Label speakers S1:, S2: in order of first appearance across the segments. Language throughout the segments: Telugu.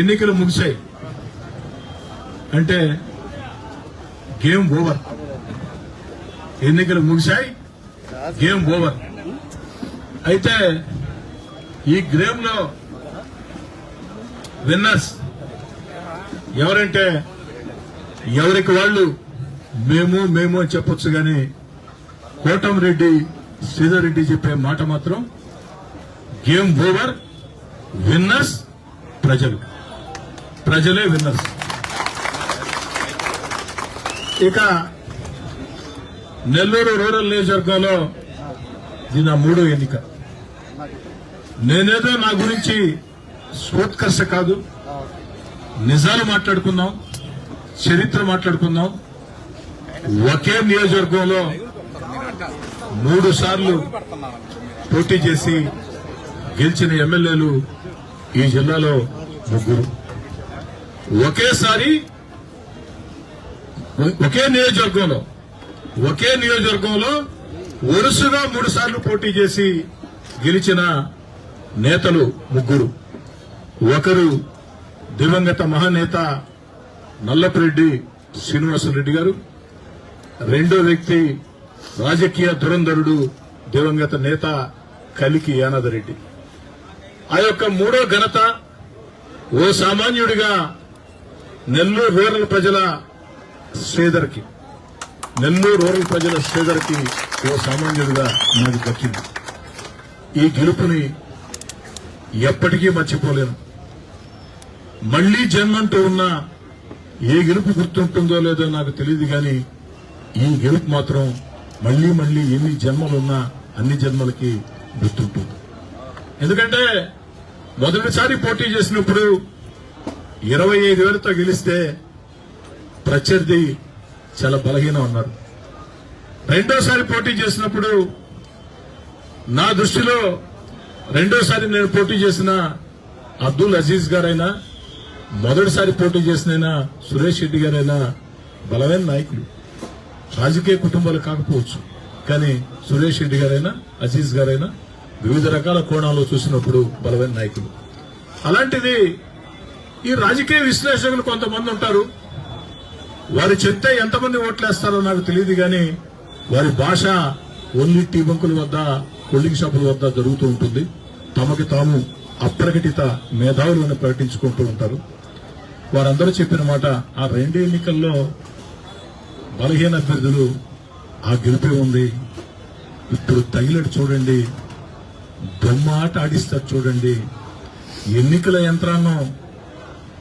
S1: ఎన్నికలు ముగిశాయి. అంటే గేమ్ ఓవర్. ఎన్నికలు ముగిశాయి గేమ్ ఓవర్. అయితే ఈ గేమ్లో విన్నర్స్ ఎవరంటే ఎవరికి వాళ్ళు? మేము మేము అని చెప్పొచ్చు కానీ కోటంరెడ్డి శ్రీధర్ రెడ్డి చెప్పే మాట మాత్రం గేమ్ ఓవర్ విన్నర్స్ ప్రజలు. ప్రజలే విన్నర్స్. ఇక నెల్లూరు రూరల్ నియోజకవర్గంలో ఇది నా మూడో ఎన్నిక. నేనేదో నా గురించి స్ఫూర్తికర్ష కాదు నిజాలు మాట్లాడుకుందాం చరిత్ర మాట్లాడుకుందాం. ఒకే నియోజకవర్గంలో మూడు సార్లు పోటీ చేసి గెలిచిన ఎమ్మెల్యేలు ఈ జిల్లాలో ముగ్గురు. ఒకేసారి ఒకే నియోజకవర్గంలో ఒకే నియోజకవర్గంలో వరుసగా మూడు సార్లు పోటీ చేసి గెలిచిన నేతలు ముగ్గురు. ఒకరు దివంగత మహానేత నల్లపరెడ్డి శ్రీనివాసరెడ్డి గారు. రెండో వ్యక్తి రాజకీయ దురంధరుడు దివంగత నేత కలికి యానాదరెడ్డి. ఆ యొక్క మూడో ఘనత ఓ సామాన్యుడిగా నెల్లూరు రూరల్ ప్రజల శ్రీధర్కి నెల్లూరు రూరల్ ప్రజల శ్రీధర్కి ఓ సామాన్యుడిగా నాకు దక్కింది ఈ గెలుపుని ఎప్పటికీ మర్చిపోలేను. మళ్ళీ జన్మంటూ ఉన్న ఏ గెలుపు గుర్తుంటుందో లేదో నాకు తెలియదు కానీ ఈ గెలుపు మాత్రం మళ్ళీ మళ్ళీ ఎన్ని జన్మలున్నా అన్ని జన్మలకి గుర్తుంటుంది. ఎందుకంటే మొదటిసారి పోటీ చేసినప్పుడు ఇరవై ఐదు వేలతో గెలిస్తే ప్రత్యర్థి చాలా బలహీనం ఉన్నారు రెండోసారి పోటీ చేసినప్పుడు నా దృష్టిలో రెండోసారి నేను పోటీ చేసిన అబ్దుల్ అజీజ్ గారైనా మొదటిసారి పోటీ చేసిన సురేష్ రెడ్డి గారైనా బలమైన నాయకులు. రాజకీయ కుటుంబాలు కాకపోవచ్చు కానీ సురేష్ రెడ్డి గారైనా అజీజ్ గారైనా వివిధ రకాల కోణాల్లో చూసినప్పుడు బలమైన నాయకులు. అలాంటిది ఈ రాజకీయ విశ్లేషకులు కొంతమంది ఉంటారు. వారు చెప్తే ఎంతమంది ఓట్లేస్తారో నాకు తెలియదు కానీ వారి భాష ఓన్లీ టీ బంకుల వద్ద కూలింగ్ షాపుల వద్ద జరుగుతూ ఉంటుంది. తమకి తాము అప్రకటిత మేధావులు అని ప్రకటించుకుంటూ ఉంటారు. వారందరూ చెప్పిన మాట ఆ రెండు ఎన్నికల్లో బలహీన అభ్యర్థులు ఆ గెలిపే ఉంది. ఇప్పుడు తగిలడు చూడండి. బొమ్మ ఆట ఆడిస్తారు చూడండి. ఎన్నికల యంత్రాంగం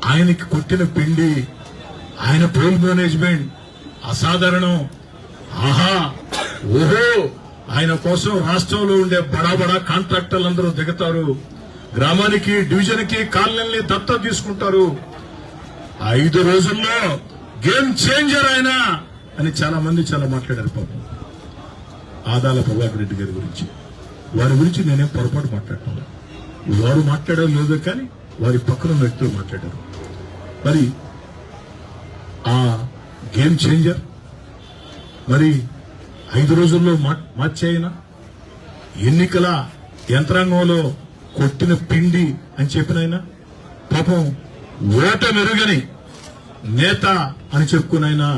S1: ఆయనకి కొట్టిన పిండి ఆయన పోల్ మేనేజ్మెంట్ అసాధారణం. ఆహా! ఓహో! ఆయన కోసం రాష్ట్రంలో ఉండే బడా బడా కాంట్రాక్టర్లందరూ దిగుతారు. గ్రామానికి డివిజన్కి కాలనీల్ని దత్త తీసుకుంటారు. ఐదు రోజుల్లో గేమ్ చేంజర్ ఆయన అని చాలా మంది చాలా మాట్లాడారు పాపం. ఆదాల ప్రభాకర్ రెడ్డి గారి గురించి. వారి గురించి నేనేం పొరపాటు మాట్లాడటం వారు మాట్లాడారు లేదో కానీ వారి పక్కన వ్యక్తులు మాట్లాడారు. మరి ఆ గేమ్ చేంజర్ మరి ఐదు రోజుల్లో మార్చేయన ఎన్నికల యంత్రాంగంలో కొట్టిన పిండి అని చెప్పినైనా పాపం ఓట మెరుగని నేత అని చెప్పుకునైనా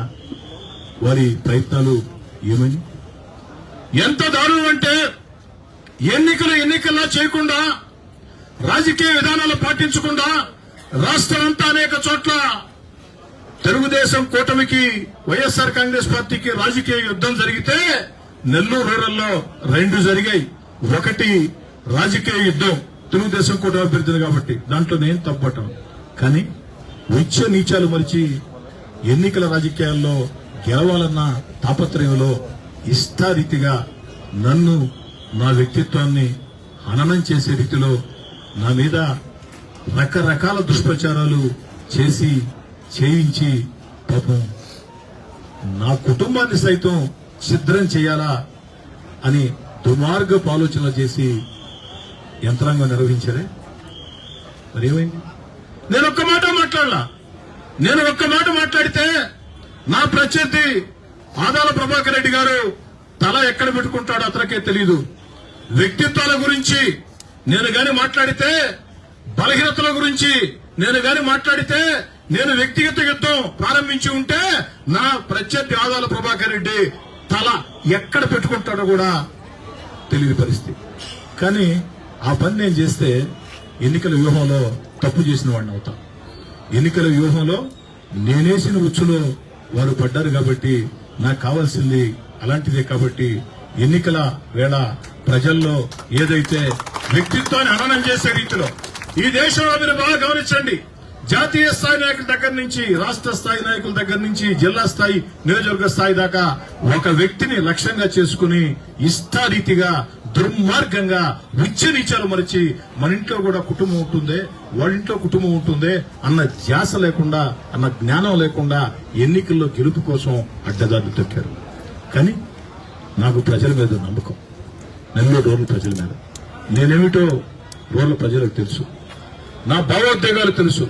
S1: వారి ప్రయత్నాలు ఏమని ఎంత దారుణం అంటే ఎన్నికలు ఎన్నికల్లా చేయకుండా రాజకీయ విధానాలు పాటించకుండా రాష్ట్రమంతా అనేక చోట్ల తెలుగుదేశం కూటమికి వైఎస్ఆర్ కాంగ్రెస్ పార్టీకి రాజకీయ యుద్దం జరిగితే నెల్లూరు రూరల్లో రెండు జరిగాయి. ఒకటి రాజకీయ యుద్ధం. తెలుగుదేశం కూటమి అభ్యర్థులు కాబట్టి దాంట్లో నేను తప్పటం. కానీ ఉచ్చ నీచాలు మరిచి ఎన్నికల రాజకీయాల్లో గెలవాలన్న తాపత్రయంలో ఇష్టారీతిగా నన్ను నా వ్యక్తిత్వాన్ని హననం చేసే రీతిలో నా మీద రకరకాల దుష్ప్రచారాలు చేసి చేయించి పాపం నా కుటుంబాన్ని సైతం ఛిద్రం చేయాలా అని దుర్మార్గపు ఆలోచనలు చేసి యంత్రాంగం నిర్వహించారే? మరి ఏమైంది నేను ఒక్క మాట మాట్లాడలా. నేను ఒక్క మాట మాట్లాడితే నా ప్రత్యర్థి ఆదాల ప్రభాకర్ రెడ్డి గారు తల ఎక్కడ పెట్టుకుంటాడో అతనికే తెలియదు వ్యక్తిత్వాల గురించి నేను గాని మాట్లాడితే బలహీనతల గురించి నేను గాని మాట్లాడితే నేను వ్యక్తిగత యుద్ధం ప్రారంభించి ఉంటే నా ప్రత్యర్థి ఆదాల ప్రభాకర్ రెడ్డి తల ఎక్కడ పెట్టుకుంటాడో కూడా తెలియని పరిస్థితి. కానీ ఆ పని నేను చేస్తే ఎన్నికల వ్యూహంలో తప్పు చేసిన వాడిని అవుతా. ఎన్నికల వ్యూహంలో నేనేసిన ఉచ్చులో వారు పడ్డారు కాబట్టి నాకు కావాల్సింది అలాంటిదే కాబట్టి ఎన్నికల వేళ ప్రజల్లో ఏదైతే వ్యక్తిత్వాన్ని హననం చేసే రీతిలో ఈ దేశంలో మీరు బాగా గమనించండి. జాతీయ స్థాయి నాయకుల దగ్గర నుంచి రాష్ట్ర స్థాయి నాయకుల దగ్గర నుంచి జిల్లా స్థాయి నియోజకవర్గ స్థాయి దాకా ఒక వ్యక్తిని లక్ష్యంగా చేసుకుని ఇష్టారీతిగా దుర్మార్గంగా విచ్చనీచాలు మరిచి మన ఇంట్లో కూడా కుటుంబం ఉంటుందే వాళ్ళ ఇంట్లో కుటుంబం ఉంటుందే అన్న ధ్యాస లేకుండా అన్న జ్ఞానం లేకుండా ఎన్నికల్లో గెలుపు కోసం అడ్డదారులు తొక్కారు. కానీ నాకు ప్రజల మీద నమ్మకం. నెల్లూరు రోడ్ల ప్రజల మీద. నేనేమిటో రోడ్ల ప్రజలకు తెలుసు. నా భావోద్వేగాలు తెలుసు.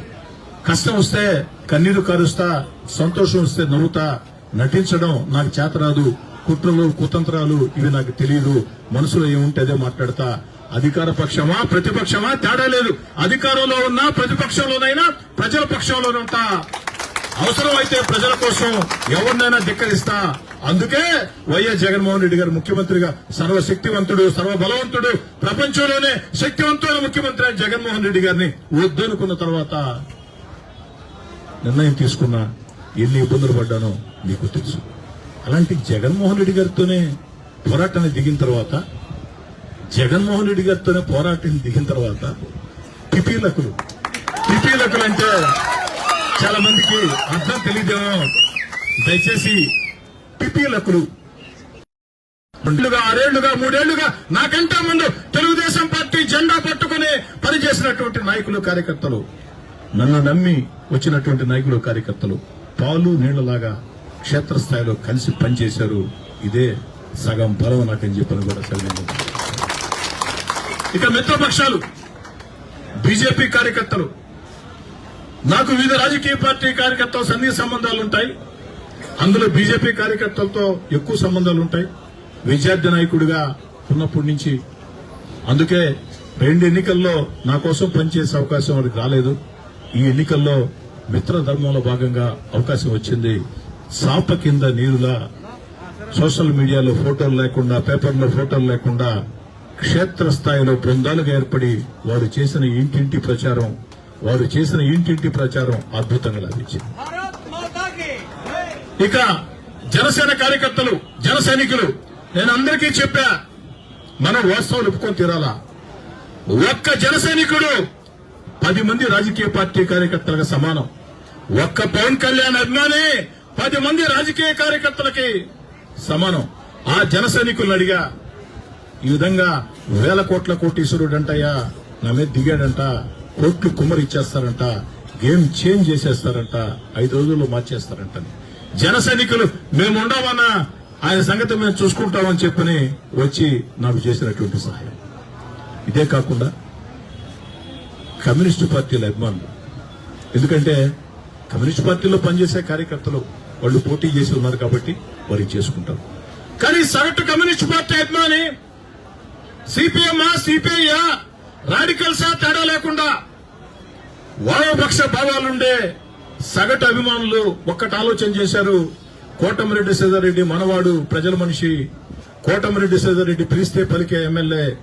S1: కష్టం వస్తే కన్నీరు కారుస్తా సంతోషం వస్తే నవ్వుతా నటించడం నాకు చేత రాదు. కుట్రలు కుతంత్రాలు ఇవి నాకు తెలియదు మనసులో ఏముంటే అదే మాట్లాడతా. అధికార పక్షమా ప్రతిపక్షమా తేడా లేదు. అధికారంలో ఉన్నా ప్రతిపక్షంలోనైనా ప్రజల పక్షంలోనే అవసరమైతే అవసరం అయితే ప్రజల కోసం ఎవరినైనా ధిక్కరిస్తా. అందుకే వైఎస్ జగన్మోహన్ రెడ్డి గారు ముఖ్యమంత్రిగా సర్వశక్తివంతుడు సర్వబలవంతుడు ప్రపంచంలోనే శక్తివంతుడైన ముఖ్యమంత్రి అయిన జగన్మోహన్ రెడ్డి గారిని వద్దనుకున్న తర్వాత నిర్ణయం తీసుకున్నా ఎన్ని ఇబ్బందులు పడ్డానో మీకు తెలుసు. అలాంటి జగన్మోహన్ రెడ్డి గారితోనే పోరాటాన్ని దిగిన తర్వాత జగన్మోహన్ రెడ్డి గారితోనే పోరాటాన్ని దిగిన తర్వాత పిపీలకులు పిపీలకులు అంటే చాలా మందికి అర్థం తెలియదేమో. దయచేసి పిపిలకులు రెండుగా ఆరేళ్ళుగా మూడేళ్ళుగా నాకంటే ముందు తెలుగుదేశం పార్టీ జెండా పట్టుకుని పనిచేసినటువంటి నాయకులు కార్యకర్తలు. నన్ను నమ్మి వచ్చినటువంటి నాయకులు కార్యకర్తలు. పాలు నీళ్ళలాగా క్షేత్రస్థాయిలో కలిసి పనిచేశారు. ఇదే సగం బలం నాకని చెప్పని కూడా సరిగ్గా ఇక మిత్రపక్షాలు బీజేపీ కార్యకర్తలు. నాకు వివిధ రాజకీయ పార్టీ కార్యకర్తలతో సన్ని సంబంధాలు ఉంటాయి అందులో బీజేపీ కార్యకర్తలతో ఎక్కువ సంబంధాలు ఉంటాయి విద్యార్థి నాయకుడిగా ఉన్నప్పటి నుంచి. అందుకే రెండు ఎన్నికల్లో నా కోసం పనిచేసే అవకాశం వారికి రాలేదు. ఈ ఎన్నికల్లో మిత్ర ధర్మంలో భాగంగా అవకాశం వచ్చింది. సాప కింద నీరులా సోషల్ మీడియాలో ఫోటోలు లేకుండా పేపర్లో ఫోటోలు లేకుండా క్షేత్రస్థాయిలో బృందాలుగా ఏర్పడి వారు చేసిన ఇంటింటి ప్రచారం వారు చేసిన ఇంటింటి ప్రచారం అద్భుతంగా లభించింది. ఇక జనసేన కార్యకర్తలు జన సైనికులు నేను అందరికీ చెప్పా మనం వాస్తవాలు ఒప్పుకొని తీరాలా? ఒక్క జన సైనికుడు పది మంది రాజకీయ పార్టీ కార్యకర్తలకు సమానం. ఒక్క పవన్ కళ్యాణ్ అభిమాని పది మంది రాజకీయ కార్యకర్తలకి సమానం. ఆ జన సైనికులను అడిగా ఈ విధంగా వేల కోట్ల కోటీశ్వరుడంటయ్యా నా మీద దిగాడంట. కోట్లు కుమ్మరి ఇచ్చేస్తారంట గేమ్ చేంజ్ చేసేస్తారంట ఐదు రోజుల్లో మార్చేస్తారంట జన సైనికులు మేము ఉండమన్నా ఆయన సంగతి మేము చూసుకుంటామని చెప్పని వచ్చి నాకు చేసినటువంటి సహాయం. ఇదే కాకుండా కమ్యూనిస్టు పార్టీల అభిమానులు. ఎందుకంటే కమ్యూనిస్ట్ పార్టీలో పనిచేసే కార్యకర్తలు వాళ్ళు పోటీ చేసి ఉన్నారు కాబట్టి వారికి చేసుకుంటారు కానీ సగటు కమ్యూనిస్ట్ పార్టీ అభిమాని సిపిఎం సిపిఐ రాడికల్సా తేడా లేకుండా వామపక్ష భావాలుండే సగటు అభిమానులు ఒక్కటి ఆలోచన చేశారు. కోటమిరెడ్డి సీతారెడ్డి మనవాడు ప్రజల మనిషి. కోటమిరెడ్డి సీతారెడ్డి పిలిస్తే పలికే ఎమ్మెల్యే.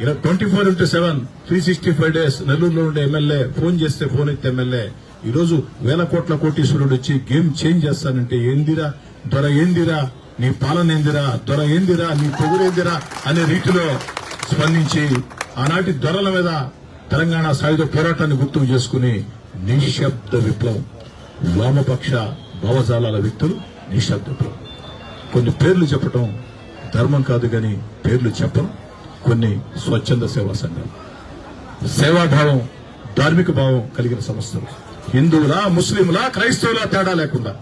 S1: ఇలా twenty four into seven three sixty five days నెల్లూరులో ఉండే ఎమ్మెల్యే. ఫోన్ చేస్తే ఫోన్ ఎత్తే ఎమ్మెల్యే. ఈరోజు వేల కోట్ల కోటీశ్వరుడు వచ్చి గేమ్ చేంజ్ చేస్తానంటే ఏందిరా? దొర ఏందిరా? నీ పాలన ఏందిరా దొర ఏందిరా? నీ పొగురేందిరా? అనే రీతిలో స్పందించి ఆనాటి దొరల మీద తెలంగాణ సాయుధ పోరాటాన్ని గుర్తుకు చేసుకుని నిశ్శబ్ద విప్లవం. వామపక్ష భావజాలాల వ్యక్తులు నిశ్శబ్ద విప్లవం. కొన్ని పేర్లు చెప్పటం ధర్మం కాదు గాని పేర్లు చెప్పడం కొన్ని స్వచ్ఛంద సేవా సంఘాలు సేవాభావం ధార్మిక భావం కలిగిన సంస్థలు. హిందువులా ముస్లింలా క్రైస్తవులా తేడా లేకుండా.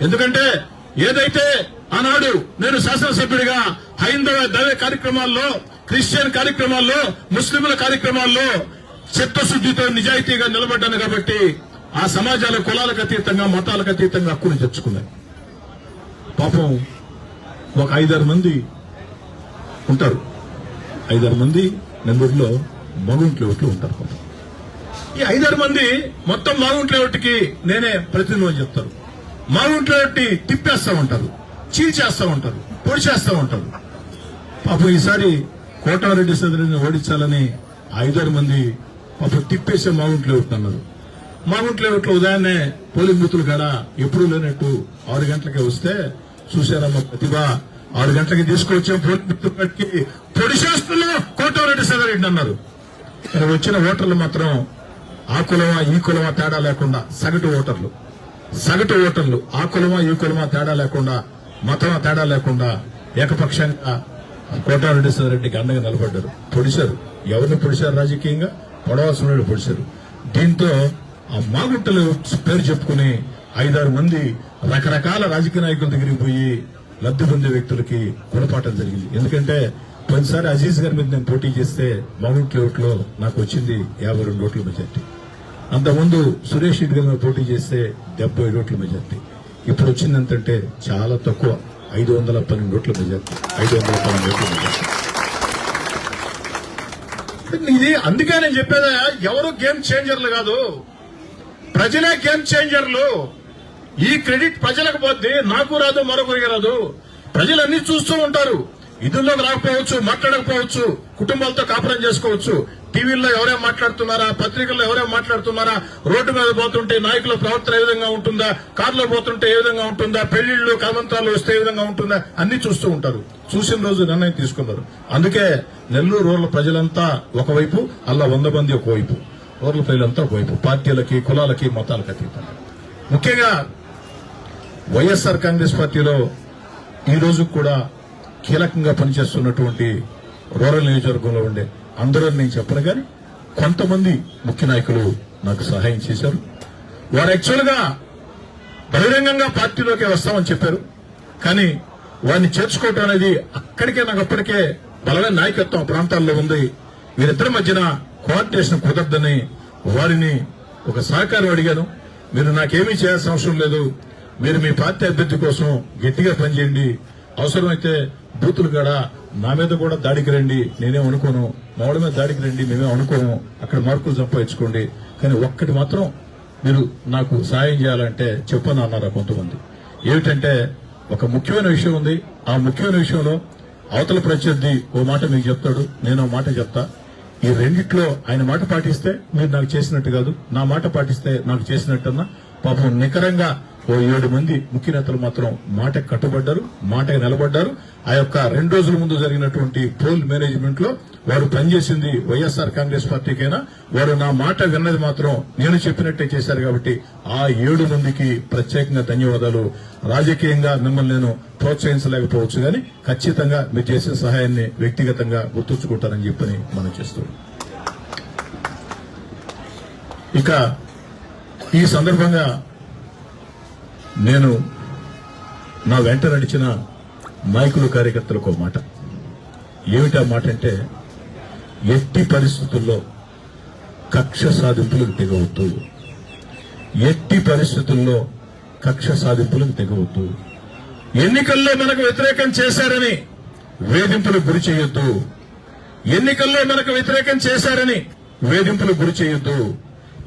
S1: ఎందుకంటే ఏదైతే ఆనాడు నేను శాసనసభ్యుడిగా హైందవ దైవ కార్యక్రమాల్లో క్రిస్టియన్ కార్యక్రమాల్లో ముస్లింల కార్యక్రమాల్లో చిత్తశుద్దితో నిజాయితీగా నిలబడ్డాను కాబట్టి ఆ సమాజాల కులాలకు అతీతంగా మతాలకు అతీతంగా హక్కును తెచ్చుకున్నాయి. పాపం ఒక ఐదారు మంది ఉంటారు. ఐదారు మంది నెల్లూరులో మగుంట్లో ఒకటి ఉంటారు పాపం ఈ ఐదారు మంది మొత్తం మాగుంట్ల ఒకటికి నేనే ప్రతినిధి చెప్తారు. మాగుంట్ల ఒకటి తిప్పేస్తా ఉంటారు చీల్చేస్తా ఉంటారు పొడిచేస్తా ఉంటారు. పాపం ఈసారి కోటారెడ్డి సదరిని ఓడించాలని ఐదారు మంది పాపం తిప్పేసే మాగుంట్లో అన్నారు. మాగుంట్లో ఒట్లు ఉదయాన్నే పోలింగ్ బూతులు కాడ ఎప్పుడూ లేనట్టు ఆరు గంటలకే వస్తే చూశారమ్మ ప్రతిభ? ఆరు గంటలకి తీసుకొచ్చాం పోలింగ్ బూత్ కట్టి పొడిచేస్తున్నా కోటారెడ్డి సదరెడ్డి అన్నారు. వచ్చిన ఓటర్లు మాత్రం ఆ కులమా ఈ కులమా తేడా లేకుండా సగటు ఓటర్లు. సగటు ఓటర్లు ఆ కులమా ఈ కులమా తేడా లేకుండా మతమా తేడా లేకుండా ఏకపక్షంగా కోటారెడ్డి రెడ్డికి అండగా నిలబడ్డారు. పొడిశారు ఎవరిని పొడిశారు రాజకీయంగా పొడవాల్సిన వాళ్ళు పొడిశారు దీంతో ఆ మాగుట్టలు పేరు చెప్పుకుని ఐదారు మంది రకరకాల రాజకీయ నాయకుల దగ్గరికి పోయి లబ్ధి పొందే వ్యక్తులకి గుణపాఠం జరిగింది. ఎందుకంటే పదిసారి అజీజ్ గారి మీద నేను పోటీ చేస్తే మాగుంట్ల ఓట్లో నాకు వచ్చింది యాభై రెండు ఓట్ల మెజార్టీ. అంతకుముందు సురేష్ రెడ్డి గారి మీద పోటీ చేస్తే డెబ్బై ఓట్ల మెజార్టీ. ఇప్పుడు వచ్చింది ఎంతంటే చాలా తక్కువ. ఐదు వందల పన్నెండు ఓట్ల మెజార్టీ. ఐదు వందల పన్నెండు ఓట్ల మెజార్టీ. ఇది అందుకే నేను చెప్పేదా ఎవరు గేమ్ చేంజర్లు కాదు. ప్రజలే గేమ్ చేంజర్లు. ఈ క్రెడిట్ ప్రజలకు పోద్ది నాకు రాదు మరొకరికి రాదు. ప్రజలు అన్ని చూస్తూ ఉంటారు. ఇదిలోకి రాకపోవచ్చు మాట్లాడకపోవచ్చు కుటుంబాలతో కాపురం చేసుకోవచ్చు. టీవీల్లో ఎవరే మాట్లాడుతున్నారా? పత్రికల్లో ఎవరే మాట్లాడుతున్నారా? రోడ్డు మీద పోతుంటే నాయకుల ప్రవర్తన ఏ విధంగా ఉంటుందా? కారులో పోతుంటే ఏ విధంగా ఉంటుందా? పెళ్ళిళ్ళు కలవంతాలు వస్తే ఏ విధంగా ఉంటుందా? అన్ని చూస్తూ ఉంటారు. చూసిన రోజు నిర్ణయం తీసుకున్నారు. అందుకే నెల్లూరు రూరల్ ప్రజలంతా ఒకవైపు అలా వంద మంది ఒకవైపు. రూరల్ ప్రజలంతా ఒకవైపు. పార్టీలకి కులాలకి మతాలకి అతీతంగా. ముఖ్యంగా వైఎస్ఆర్ కాంగ్రెస్ పార్టీలో ఈ రోజు కూడా కీలకంగా పనిచేస్తున్నటువంటి రూరల్ నియోజకవర్గంలో ఉండే అందరూ నేను చెప్పను కానీ కొంతమంది ముఖ్య నాయకులు నాకు సహాయం చేశారు. వారు యాక్చువల్గా బహిరంగంగా పార్టీలోకి వస్తామని చెప్పారు. కానీ వారిని చేర్చుకోవటం అనేది అక్కడికే నాకు అప్పటికే బలమైన నాయకత్వం ఆ ప్రాంతాల్లో ఉంది. వీరిద్దరి మధ్యన కోఆర్డినేషన్ కుదరదని వారిని ఒక సహకారం అడిగాను. మీరు నాకేమీ చేయాల్సిన అవసరం లేదు. మీరు మీ పార్టీ అభ్యర్థి కోసం గట్టిగా పనిచేయండి. అవసరమైతే బూతులు కాడ నా మీద కూడా దాడికి రండి నేనేం అనుకోను. మామిడి మీద దాడికి రండి మేమే అనుకోము. అక్కడ మార్కులు సంపాదించుకోండి. కానీ ఒక్కటి మాత్రం మీరు నాకు సాయం చేయాలంటే చెప్పను అన్నారు కొంతమంది. ఏమిటంటే ఒక ముఖ్యమైన విషయం ఉంది. ఆ ముఖ్యమైన విషయంలో అవతల ప్రత్యర్థి ఓ మాట మీకు చెప్తాడు నేను ఓ మాట చెప్తా. ఈ రెండిట్లో ఆయన మాట పాటిస్తే మీరు నాకు చేసినట్టు కాదు నా మాట పాటిస్తే నాకు చేసినట్టన్నా. పాపం నికరంగా ఓ ఏడు మంది ముఖ్య నేతలు మాత్రం మాట కట్టుబడ్డారు మాటకి నిలబడ్డారు. ఆ యొక్క రెండు రోజుల ముందు జరిగినటువంటి పోల్ మేనేజ్మెంట్లో వారు పనిచేసింది వైఎస్ఆర్ కాంగ్రెస్ పార్టీకైనా. వారు నా మాట విన్నది మాత్రం నేను చెప్పినట్టే చేశారు కాబట్టి ఆ ఏడు మందికి ప్రత్యేకంగా ధన్యవాదాలు. రాజకీయంగా మిమ్మల్ని నేను ప్రోత్సహించలేకపోవచ్చు కానీ ఖచ్చితంగా మీరు చేసిన సహాయాన్ని వ్యక్తిగతంగా గుర్తుంచుకుంటారని చెప్పని మనం చేస్తున్నాం ఇక ఈ సందర్భంగా నేను నా వెంట నడిచిన నాయకులు కార్యకర్తలకు మాట. ఏమిటా మాట అంటే ఎట్టి పరిస్థితుల్లో కక్ష సాధింపులకు తెగవద్దు. ఎట్టి పరిస్థితుల్లో కక్ష సాధింపులకు తెగవద్దు. ఎన్నికల్లో మనకు వ్యతిరేకం చేశారని వేధింపులకు గురి చేయొద్దు. ఎన్నికల్లో మనకు వ్యతిరేకం చేశారని వేధింపులకు గురి చేయొద్దు.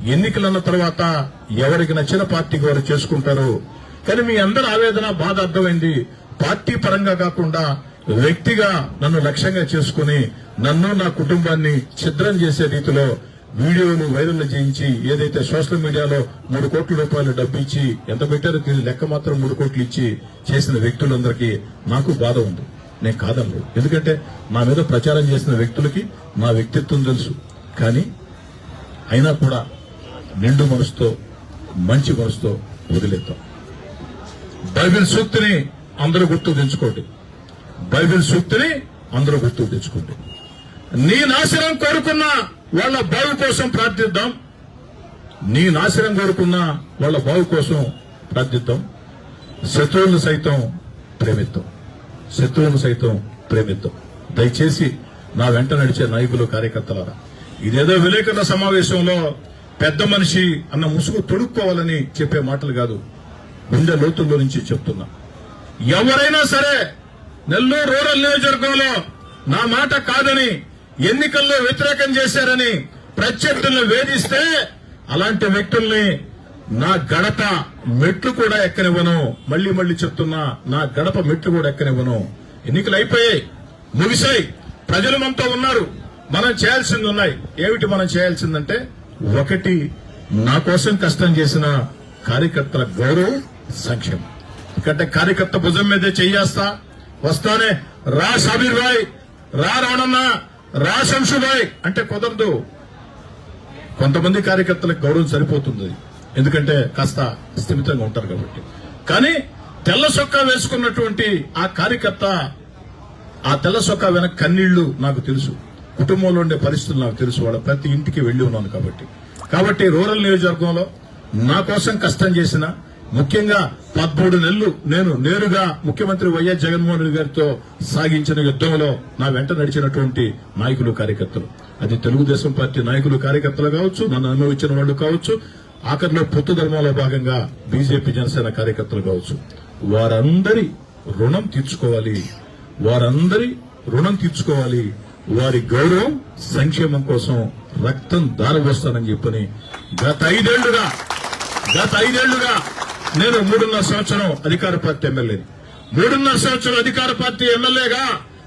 S1: ఎన్నికలన్న తర్వాత ఎవరికి నచ్చిన పార్టీకి వారు చేసుకుంటారు? కానీ మీ అందరి ఆవేదన బాధ అర్థమైంది. పార్టీ పరంగా కాకుండా వ్యక్తిగా నన్ను లక్ష్యంగా చేసుకుని నన్ను నా కుటుంబాన్ని ఛిద్రం చేసే రీతిలో వీడియోలు వైరల్ చేయించి ఏదైతే సోషల్ మీడియాలో మూడు కోట్ల రూపాయలు డబ్బు ఇచ్చి ఎంత పెట్టారో తెలియదు. లెక్క మాత్రం మూడు కోట్లు ఇచ్చి చేసిన వ్యక్తులందరికీ నాకు బాధ ఉంది. నేను కాదనలేదు ఎందుకంటే నా మీద ప్రచారం చేసిన వ్యక్తులకి నా వ్యక్తిత్వం తెలుసు. కానీ అయినా కూడా నిండు మనసుతో మంచి మనసుతో వదిలేద్దాం. బైబిల్ సూక్తిని అందరూ గుర్తు తెచ్చుకోండి. బైబిల్ సూక్తిని అందరూ గుర్తు తెచ్చుకోండి. నీ నాశనం కోరుకున్న వాళ్ళ బావు కోసం ప్రార్థిద్దాం. నీ నాశనం కోరుకున్న వాళ్ళ బావు కోసం ప్రార్థిద్దాం. శత్రువులను సైతం ప్రేమిద్దాం. శత్రువులను సైతం ప్రేమిద్దాం. దయచేసి నా వెంట నడిచే నాయకులు కార్యకర్తలారా ఇదేదో విలేకరుల సమావేశంలో పెద్ద మనిషి అన్న ముసుగు తొడుక్కోవాలని చెప్పే మాటలు కాదు. గుండె లోతుల్లో నుంచి చెప్తున్నా. ఎవరైనా సరే నెల్లూరు రూరల్ నియోజకవర్గంలో నా మాట కాదని ఎన్నికల్లో వ్యతిరేకం చేశారని ప్రత్యర్థులను వేధిస్తే అలాంటి వ్యక్తుల్ని నా గడప మెట్లు కూడా ఎక్కనివ్వను. మళ్ళీ మళ్ళీ చెప్తున్నా నా గడప మెట్లు కూడా ఎక్కనివ్వను. ఎన్నికలు అయిపోయాయి ముగిశాయి. ప్రజలు మనతో ఉన్నారు. మనం చేయాల్సింది ఉన్నాయి. ఏమిటి మనం చేయాల్సిందంటే ఒకటి నా కోసం కష్టం చేసిన కార్యకర్తల గౌరవం సంక్షేమం. ఎందుకంటే కార్యకర్త భుజం మీదే చెయ్యేస్తా వస్తానే రా సబీర్ భాయ్ రా రావణన్న రా శంషు భాయ్ అంటే కుదరదు. కొంతమంది కార్యకర్తలకు గౌరవం సరిపోతుంది. ఎందుకంటే కాస్త స్థిమితంగా ఉంటారు కాబట్టి. కానీ తెల్ల సొక్కా వేసుకున్నటువంటి ఆ కార్యకర్త ఆ తెల్ల సొక్కా వెనక కన్నీళ్ళు నాకు తెలుసు. కుటుంబంలో ఉండే పరిస్థితులు నాకు తెలుసు. వాళ్ళ ప్రతి ఇంటికి వెళ్ళి ఉన్నాను కాబట్టి. కాబట్టి రూరల్ నియోజకవర్గంలో నా కోసం కష్టం చేసిన ముఖ్యంగా పదమూడు నెలలు నేను నేరుగా ముఖ్యమంత్రి వైఎస్ జగన్మోహన్ రెడ్డి గారితో సాగించిన యుద్ధంలో నా వెంట నడిచినటువంటి నాయకులు కార్యకర్తలు. అది తెలుగుదేశం పార్టీ నాయకులు కార్యకర్తలు కావచ్చు నన్ను అనుభవించిన వాళ్ళు కావచ్చు ఆఖరిలో పొత్తు ధర్మంలో భాగంగా బీజేపీ జనసేన కార్యకర్తలు కావచ్చు. వారందరి రుణం తీర్చుకోవాలి. వారందరి రుణం తీర్చుకోవాలి. వారి గౌరవం సంక్షేమం కోసం రక్తం దారబోస్తానని చెప్పని గత ఐదేళ్ళుగా గత ఐదేళ్ళుగా నేను మూడున్నర సంవత్సరం అధికార పార్టీ ఎమ్మెల్యేని మూడున్నర సంవత్సరం అధికార పార్టీ ఎమ్మెల్యేగా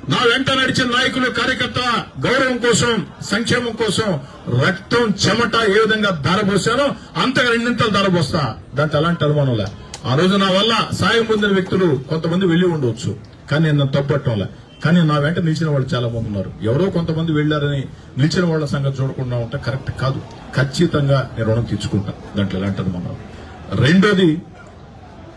S1: నా వెంట నడిచిన నాయకులు కార్యకర్త గౌరవం కోసం సంక్షేమం కోసం రక్తం చెమట ఏ విధంగా ధారపోసానో అంతగా రెండింతలు ధారపోస్తా దాంట్లో అలాంటి అనుమానంలే ఆ రోజు నా వల్ల సాయం పొందిన వ్యక్తులు కొంతమంది వెళ్ళి ఉండవచ్చు కానీ నన్ను తప్పట్టంలే కానీ నా వెంట నిలిచిన వాళ్ళు చాలా మంది ఉన్నారు. ఎవరో కొంతమంది వెళ్ళారని నిలిచిన వాళ్ళ సంగతి చూడకుండా ఉంటే కరెక్ట్ కాదు. ఖచ్చితంగా నేను రుణం తీర్చుకుంటా. దాంట్లో ఎలాంటి అనుమానం? రెండోది